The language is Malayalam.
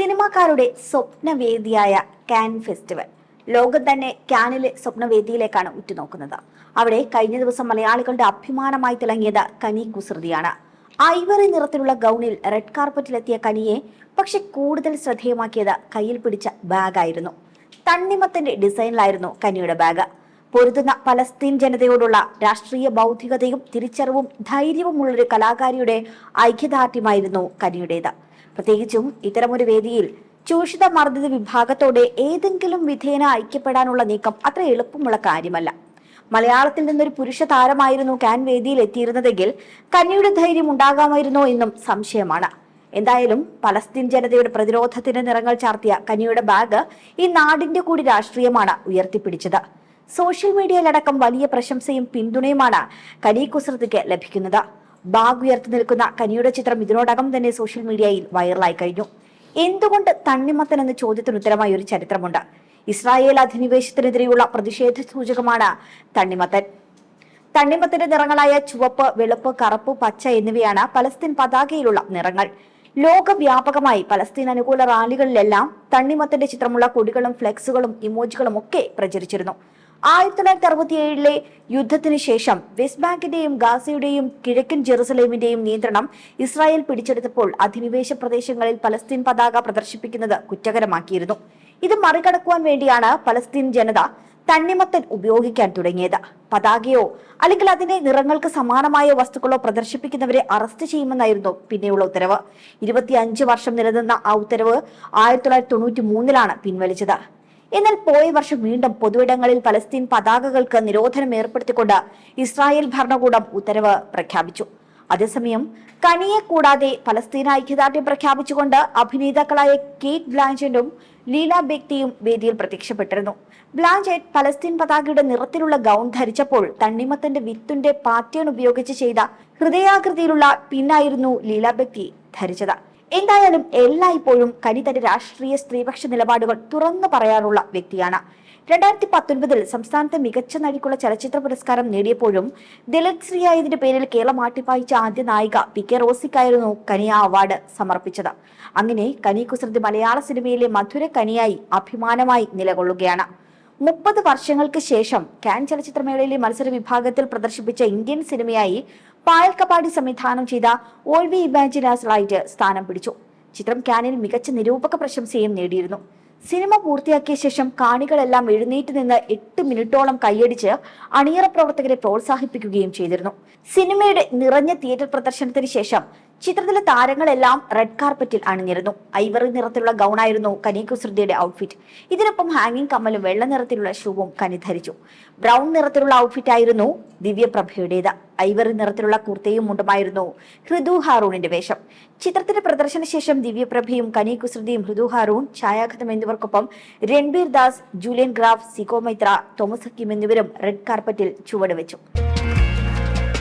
സിനിമാക്കാരുടെ സ്വപ്നവേദിയായ കാൻ ഫെസ്റ്റിവൽ. ലോകം തന്നെ കാനിലെ സ്വപ്നവേദിയിലേക്കാണ് ഉറ്റുനോക്കുന്നത്. അവിടെ കഴിഞ്ഞ ദിവസം മലയാളികളുടെ അഭിമാനമായി തിളങ്ങിയത് കനി കുസൃതിയാണ്. ഐവറി നിറത്തിലുള്ള ഗൗണിൽ റെഡ് കാർപ്പറ്റിലെത്തിയ കനിയെ പക്ഷെ കൂടുതൽ ശ്രദ്ധേയമാക്കിയത് കയ്യിൽ പിടിച്ച ബാഗായിരുന്നു. തണ്ണിമത്തിന്റെ ഡിസൈനിലായിരുന്നു കനിയുടെ ബാഗ്. പൊരുതുന്ന പലസ്തീൻ ജനതയോടുള്ള രാഷ്ട്രീയ ബൗദ്ധികതയും തിരിച്ചറിവും ധൈര്യവുമുള്ളൊരു കലാകാരിയുടെ ഐക്യദാർഢ്യമായിരുന്നു കനിയുടേത്. പ്രത്യേകിച്ചും ഇത്തരമൊരു വേദിയിൽ ചൂഷിത മർദ്ദിത വിഭാഗത്തോടെ ഏതെങ്കിലും വിധേന ഐക്യപ്പെടാനുള്ള നീക്കം അത്ര എളുപ്പമുള്ള കാര്യമല്ല. മലയാളത്തിൽ നിന്നൊരു പുരുഷ താരമായിരുന്നു കാൻ വേദിയിൽ എത്തിയിരുന്നതെങ്കിൽ കന്നിയുടെ ധൈര്യം ഉണ്ടാകാമായിരുന്നോ എന്നും സംശയമാണ്. എന്തായാലും പലസ്തീൻ ജനതയുടെ പ്രതിരോധത്തിന് നിറങ്ങൾ ചാർത്തിയ കനിയുടെ ബാഗ് ഈ നാടിന്റെ കൂടി രാഷ്ട്രീയമാണ് ഉയർത്തിപ്പിടിച്ചത്. സോഷ്യൽ മീഡിയയിലടക്കം വലിയ പ്രശംസയും പിന്തുണയുമാണ് കനി കുസൃതിക്ക് ലഭിക്കുന്നത്. ബാഗ് ഉയർത്തി നിൽക്കുന്ന കനിയുടെ ചിത്രം ഇതിനോടകം തന്നെ സോഷ്യൽ മീഡിയയിൽ വൈറലായി കഴിഞ്ഞു. എന്തുകൊണ്ട് തണ്ണിമത്തൻ എന്ന ചോദ്യത്തിന് ഉത്തരമായി ഒരു ചരിത്രമുണ്ട്? ഇസ്രായേൽ അധിനിവേശത്തിനെതിരെയുള്ള പ്രതിഷേധ സൂചകമാണ് തണ്ണിമത്തൻ. തണ്ണിമത്തിന്റെ നിറങ്ങളായ ചുവപ്പ് വെളുപ്പ് കറുപ്പ് പച്ച എന്നിവയാണ് പലസ്തീൻ പതാകയിലുള്ള നിറങ്ങൾ. ലോകവ്യാപകമായി പലസ്തീൻ അനുകൂല റാലികളിലെല്ലാം തണ്ണിമത്തന്റെ ചിത്രമുള്ള കൊടികളും ഫ്ലെക്സുകളും ഇമോജികളും ഒക്കെ പ്രചരിച്ചിരുന്നു. ആയിരത്തി തൊള്ളായിരത്തി അറുപത്തി ഏഴിലെ യുദ്ധത്തിന് ശേഷം വെസ്റ്റ് ബാങ്കിന്റെയും ഗാസയുടെയും കിഴക്കൻ ജെറുസലേമിന്റെയും നിയന്ത്രണം ഇസ്രായേൽ പിടിച്ചെടുത്തപ്പോൾ അധിനിവേശ പ്രദേശങ്ങളിൽ പലസ്തീൻ പതാക പ്രദർശിപ്പിക്കുന്നത് കുറ്റകരമാക്കിയിരുന്നു. ഇത് മറികടക്കുവാൻ വേണ്ടിയാണ് പലസ്തീൻ ജനത തണ്ണിമത്തൻ ഉപയോഗിക്കാൻ തുടങ്ങിയത്. പതാകയോ അല്ലെങ്കിൽ അതിന്റെ നിറങ്ങൾക്ക് സമാനമായ വസ്തുക്കളോ പ്രദർശിപ്പിക്കുന്നവരെ അറസ്റ്റ് ചെയ്യുമെന്നായിരുന്നു പിന്നെയുള്ള ഉത്തരവ്. ഇരുപത്തിയഞ്ച് വർഷം നിലനിന്ന ആ ഉത്തരവ് ആയിരത്തി തൊള്ളായിരത്തി തൊണ്ണൂറ്റി മൂന്നിലാണ് പിൻവലിച്ചത്. എന്നാൽ പോയ വർഷം വീണ്ടും പൊതുവിടങ്ങളിൽ പലസ്തീൻ പതാകകൾക്ക് നിരോധനം ഏർപ്പെടുത്തിക്കൊണ്ട് ഇസ്രായേൽ ഭരണകൂടം ഉത്തരവ് പ്രഖ്യാപിച്ചു. അതേസമയം കനിയെ കൂടാതെ പലസ്തീൻ ഐക്യദാർഢ്യം പ്രഖ്യാപിച്ചുകൊണ്ട് അഭിനേതാക്കളായ കേറ്റ് ബ്ലാഞ്ചിനും ലീല ബെക്തിയും വേദിയിൽ പ്രത്യക്ഷപ്പെട്ടിരുന്നു. ബ്ലാഞ്ചറ്റ് പലസ്തീൻ പതാകയുടെ നിറത്തിലുള്ള ഗൗൺ ധരിച്ചപ്പോൾ തണ്ണിമത്തന്റെ വിത്തിന്റെ പാറ്റേൺ ഉപയോഗിച്ച് ചെയ്ത ഹൃദയാകൃതിയിലുള്ള പിന്നായിരുന്നു ലീല ബെക്തി ധരിച്ചത്. എന്തായാലും എല്ലായ്പ്പോഴും കനി രാഷ്ട്രീയ സ്ത്രീപക്ഷ നിലപാടുകൾ തുറന്നു പറയാറുള്ള വ്യക്തിയാണ്. രണ്ടായിരത്തി പത്തൊൻപതിൽ സംസ്ഥാനത്തെ മികച്ച നടിക്കുള്ള ചലച്ചിത്ര പുരസ്കാരം നേടിയപ്പോഴും ദളിത് ശ്രീ പേരിൽ കേരളം ആട്ടിപ്പായിച്ച ആദ്യ നായിക പി കെ റോസിക്കായിരുന്നു കനിയ അവാർഡ് സമർപ്പിച്ചത്. അങ്ങനെ കനി കുസൃതി മലയാള സിനിമയിലെ മധുര കനിയായി അഭിമാനമായി നിലകൊള്ളുകയാണ്. മുപ്പത് വർഷങ്ങൾക്ക് ശേഷം കാൻ ചലച്ചിത്രമേളയിലെ മത്സര വിഭാഗത്തിൽ പ്രദർശിപ്പിച്ച ഇന്ത്യൻ സിനിമയായി പായൽ കപാടി സംവിധാനം ചെയ്ത ഓൾവി ഇമാജിനാസ് റൈറ്റ് സ്ഥാനം പിടിച്ചു. ചിത്രം കാനിൽ മികച്ച നിരൂപക പ്രശംസയും നേടിയിരുന്നു. സിനിമ പൂർത്തിയാക്കിയ ശേഷം കാണികളെല്ലാം എഴുന്നേറ്റ് നിന്ന് എട്ട് മിനിറ്റോളം കൈയടിച്ച് അണിയറ പ്രവർത്തകരെ പ്രോത്സാഹിപ്പിക്കുകയും ചെയ്തിരുന്നു. സിനിമയുടെ നിറഞ്ഞ തിയേറ്റർ പ്രദർശനത്തിന് ശേഷം ചിത്രത്തിലെ താരങ്ങളെല്ലാം റെഡ് കാർപ്പറ്റിൽ അണിഞ്ഞിരുന്നു. ഐവറി നിറത്തിലുള്ള ഗൗണായിരുന്നു കനി കുസൃതിയുടെ ഔട്ട്ഫിറ്റ് ഇതിനൊപ്പം ഹാങ്ങിങ് കമ്മലും വെള്ള നിറത്തിലുള്ള ഷൂവും കനി ധരിച്ചു. ബ്രൗൺ നിറത്തിലുള്ള ഔട്ട്ഫിറ്റ് ആയിരുന്നു ദിവ്യപ്രഭയുടേത് ഐവറി നിറത്തിലുള്ള കുർത്തയും മുണ്ടുമായിരുന്നു ഹൃദു ഹാറൂണിന്റെ വേഷം. ചിത്രത്തിന്റെ പ്രദർശന ശേഷം ദിവ്യപ്രഭയും കനി കുസൃതിയും ഹൃദു ഹാറൂൺ ഛായാഘതം എന്നിവർക്കൊപ്പം രൺബീർ ദാസ് ജൂലിയൻ ഗ്രാഫ് സിഗോ മൈത്ര തോമസ് ഹക്കീം എന്നിവരും റെഡ് കാർപ്പറ്റിൽ ചുവടുവെച്ചു